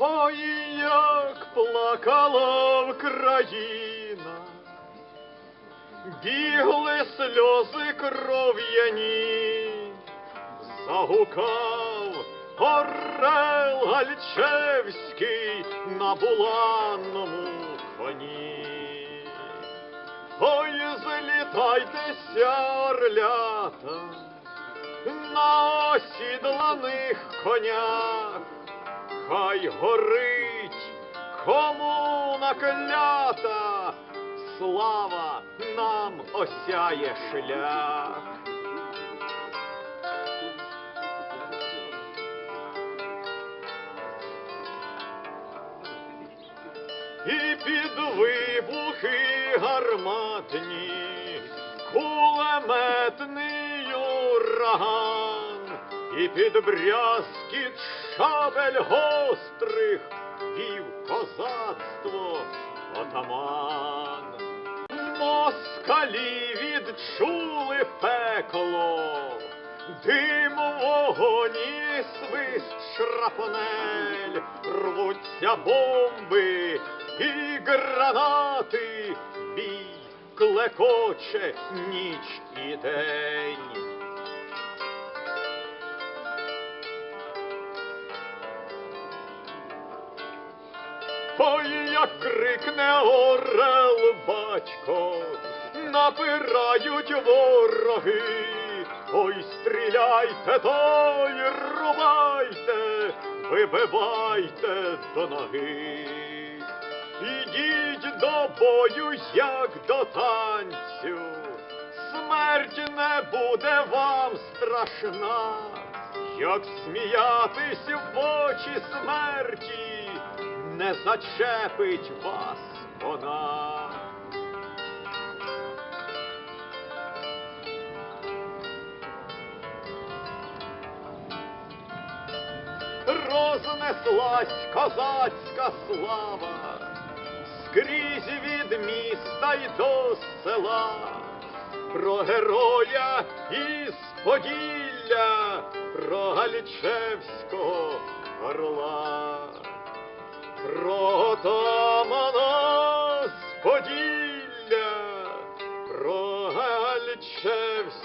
Ой, як плакала Вкраїна, бігли сльози кров'яні, загукав орел Гальчевський на буланному коні. Ой, злітайтеся, орлята, на осідланих конях, хай горить комуна клята, слава нам осяє шлях. І під вибухи гарматні, кулеметний і під брязкіт шабель гострих вів козацтво отаман. Москалі відчули пекло, дим вогонь і свист шрапнель, рвуться бомби і гранати, бій клекоче ніч і день. Ой, як крикне орел батько, напирають вороги. Ой, стріляйте, то й рубайте, вибивайте до ноги. Ідіть до бою, як до танцю, смерть не буде вам страшна, як сміятись в очі смерті, не зачепить вас вона. Рознеслась козацька слава, скрізь від міста й до села, про героя із Поділля, про Галічевського орла. Протамана з Поділля, про Гальчевського.